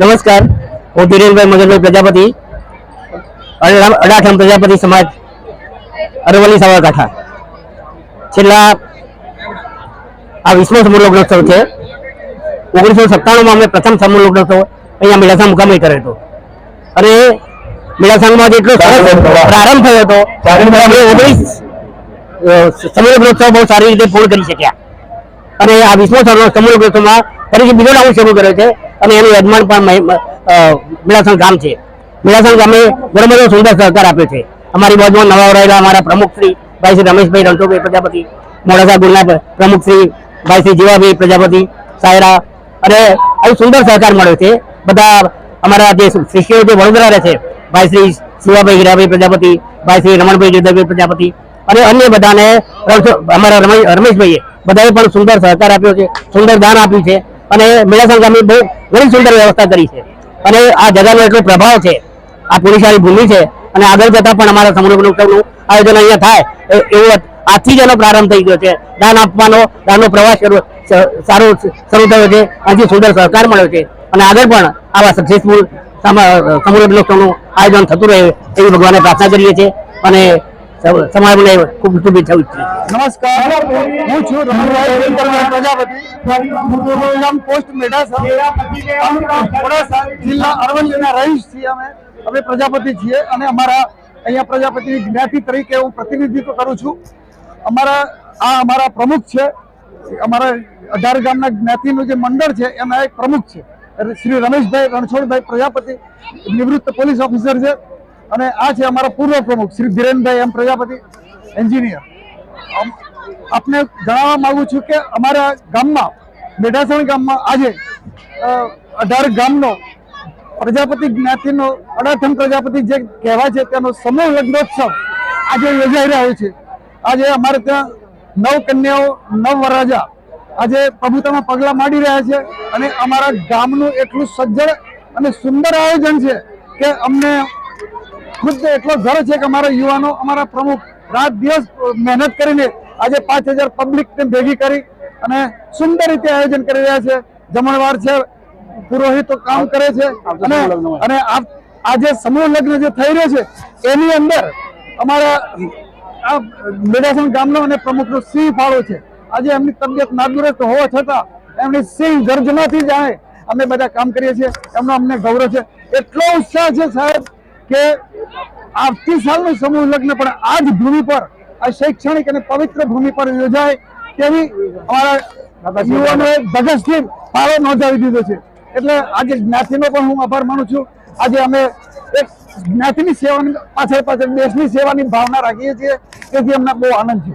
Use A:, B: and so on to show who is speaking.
A: નમસ્કાર. હું ધીરેનભાઈ મગનભાઈ પ્રજાપતિ. અડા- અડાઠમ પ્રજાપતિ સમાજ અરવલ્લી સાબરકાંઠા. છેલ્લા આ વિશ્વ સમૂહ લગ્નોત્સવ છે. ઓગણીસો સત્તાણુંમાં અમે પ્રથમ સમૂહ લગ્નોત્સવ અહીંયા મેળાસા મુકામે કર્યો હતો અને મેળાસાંગમાં જેટલો પ્રારંભ થયો હતો ઓગણીસ સમૂહ લગ્નોત્સવ બહુ સારી રીતે પૂર્ણ કરી શક્યા. અને આ વિશ્વ સમૂહ સમૂહ લગ્નોત્સવમાં ફરીથી બીજો રાઉન્ડ શરૂ કર્યો છે. અને એનું યજમાન પણ મહી- ગામ છે. મીરાસણ ગામે ઘણો સુંદર સહકાર આપ્યો છે. અમારી બાજુમાં નવા રહેલા અમારા પ્રમુખ શ્રી ભાઈ શ્રી રમેશભાઈ રણછોડભાઈ પ્રજાપતિ, મોડાસા ગુણના પ્રમુખ શ્રી ભાઈ શ્રી જીવાભાઈ પ્રજાપતિ, સાયરા અને આવી સુંદર સહકાર મળ્યો છે. બધા અમારા જે શિષ્યો જે વડોદરા રહે છે, ભાઈ શ્રી શિવાભાઈ હીરાભાઈ પ્રજાપતિ, ભાઈ શ્રી રમણભાઈ જોધાભાઈ પ્રજાપતિ અને અન્ય બધાને અમારા રમેશ રમેશભાઈએ બધાએ પણ સુંદર સહકાર આપ્યો છે, સુંદર દાન આપ્યું છે. અને મેળાસણ ગામે બહુ ઘણી સુંદર વ્યવસ્થા કરી છે. અને આ જગાનો એટલો પ્રભાવ છે, આ પુરુષારી ભૂમિ છે, અને આગળ જતા પણ અમારા સમૃદ્ધ ઉત્સવનું આયોજન અહીંયા થાય એવું આજથી જ એનો પ્રારંભ થઈ ગયો છે. દાન આપવાનો, દાનનો પ્રવાસ સારો શરૂ થયો છે, અહીંથી સુંદર સહકાર મળ્યો છે. અને આગળ પણ આવા સક્સેસફુલ સમૂહ ઉત્સવનું આયોજન થતું રહે એવી ભગવાને પ્રાર્થના કરીએ છીએ. અને સ- સમાજને ખૂબ શુભેચ્છા છીએ
B: નમસ્કાર. હું છું પ્રજાપતિ. પોસ્ટ મેઢાસા જિલ્લા અરવલ્લીના રહીશ છીએ અમે. અમે પ્રજાપતિ છીએ અને અમારા અહીંયા પ્રજાપતિ જ્ઞાતિ તરીકે હું પ્રતિનિધિત્વ કરું છું. અમારા, આ અમારા પ્રમુખ છે. અમારા અઢાર ગામના જ્ઞાતિનું જે મંડળ છે એના એક પ્રમુખ છે. શ્રી રમેશભાઈ રણછોડભાઈ પ્રજાપતિ, નિવૃત્ત પોલીસ ઓફિસર છે. અને આ છે અમારા પૂર્વ પ્રમુખ શ્રી ધીરેનભાઈ એમ પ્રજાપતિ એન્જિનિયર. આપને જણાવવા માંગુ છું કે અમારા ગામમાં, મેઢાસણ ગામમાં આજે અઢાર ગામનો પ્રજાપતિ જ્ઞાતિનો અડાથમ પ્રજાપતિ જે કહેવાય છે, તેનો સમૂહ લગ્નોત્સવ આજે યોજાઈ રહ્યો છે. આજે અમારે ત્યાં નવ કન્યાઓ, નવ વરરાજા આજે પ્રભુતામાં પગલાં માંડી રહ્યા છે અને અમારા ગામનું એટલું સજ્જડ અને સુંદર આયોજન છે કે અમને ખુદ એટલો ગર્વ છે કે અમારા યુવાનો અમારા પ્રમુખ રાત દિવસ મહેનત કરીને આજે પાંચ હજાર પબ્લિક ભેગી કરી અને સુંદર રીતે આયોજન કરી રહ્યા છે. જમણવાર છે પુરોહિતો કામ કરે છે અને આજે સમૂહ લગ્ન જે થઈ રહ્યો છે એની અંદર અમારા આ મેડાસણ ગામનો અને પ્રમુખનો સિંહ ફાળો છે. આજે એમની તબિયત નાદુરસ્ત હોવા છતાં એમની સિંહ ગર્જનાથી જાણે અમે બધા કામ કરીએ છીએ. એમનો અમને ગૌરવ છે. એટલો ઉત્સાહ છે સાહેબ કે આવતી સાલનું સમૂહ લગ્ન પણ આ જ ભૂમિ પર, આ શૈક્ષણિક અને પવિત્ર ભૂમિ પર યોજાય તેવી અમારા યુવાનોએ ધગસથી ફાળો નોંધાવી દીધો છે. એટલે આજે જ્ઞાતિનો પણ હું આભાર માનું છું. આજે અમે એક જ્ઞાતિની સેવાની પાછળ પાછળ દેશની સેવાની ભાવના રાખીએ છીએ. તેથી અમને બહુ આનંદ છે.